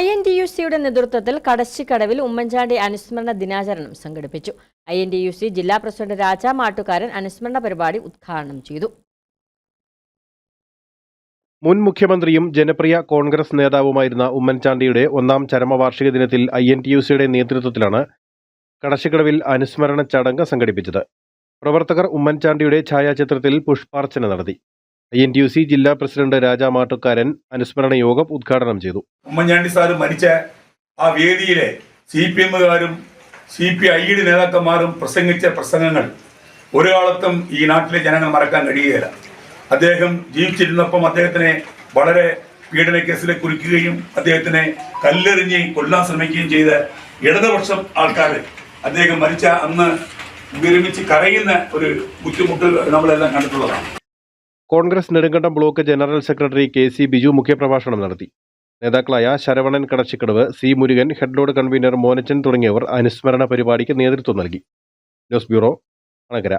I N T U സിയുടെ നേതൃത്വത്തിൽ കടശ്ശിക്കടവിൽ ഉമ്മൻചാണ്ടി അനുസ്മരണ ദിനാചരണം സംഘടിപ്പിച്ചു. I N T U C ജില്ലാ പ്രസിഡന്റ് രാജ മാട്ടുകാരൻ അനുസ്മരണ പരിപാടി ഉദ്ഘാടനം ചെയ്തു. മുൻ മുഖ്യമന്ത്രിയും ജനപ്രിയ കോൺഗ്രസ് നേതാവുമായിരുന്ന ഉമ്മൻചാണ്ടിയുടെ ഒന്നാം ചരമവാർഷിക ദിനത്തിൽ ഐ എൻ ടി യു സിയുടെ നേതൃത്വത്തിലാണ് കടശിക്കടവിൽ അനുസ്മരണ ചടങ്ങ് സംഘടിപ്പിച്ചത്. പ്രവർത്തകർ ഉമ്മൻചാണ്ടിയുടെ ഛായാചിത്രത്തിൽ പുഷ്പാർച്ചന നടത്തി. I N T U C ജില്ലാ പ്രസിഡന്റ് രാജാ മാട്ടുക്കാരൻ അനുസ്മരണ യോഗം ഉദ്ഘാടനം ചെയ്തു. ഉമ്മൻചാണ്ടി സാർ മരിച്ച ആ വേദിയിലെ സി പി എമ്മുകാരും സി പി ഐയുടെ നേതാക്കന്മാരും പ്രസംഗിച്ച പ്രസംഗങ്ങൾ ഒരു കാലത്തും ഈ നാട്ടിലെ ജനങ്ങൾ മറക്കാൻ കഴിയുകയില്ല. അദ്ദേഹം ജീവിച്ചിരുന്നപ്പം അദ്ദേഹത്തിനെ വളരെ പീഡന കേസിലെ കുറിക്കുകയും അദ്ദേഹത്തിനെ കല്ലെറിഞ്ഞ് കൊല്ലാൻ ശ്രമിക്കുകയും ചെയ്ത ഇടതുപക്ഷം ആൾക്കാർ അദ്ദേഹം മരിച്ച അന്ന് വിരമിച്ച് കരയുന്ന ഒരു ബുദ്ധിമുട്ട് നമ്മളെല്ലാം കണ്ടിട്ടുള്ളതാണ്. Congress Nedumkandam block general secretary K C Biju മുഖ്യപ്രഭാഷണം നടത്തി. നേതാക്കളായ Saravanan Kadachikkadavu C. Murugan headload convener Monachan തുടങ്ങിയവർ അനുസ്മരണ പരിപാടിക്ക് നേതൃത്വം നൽകി. News bureau Anakkara.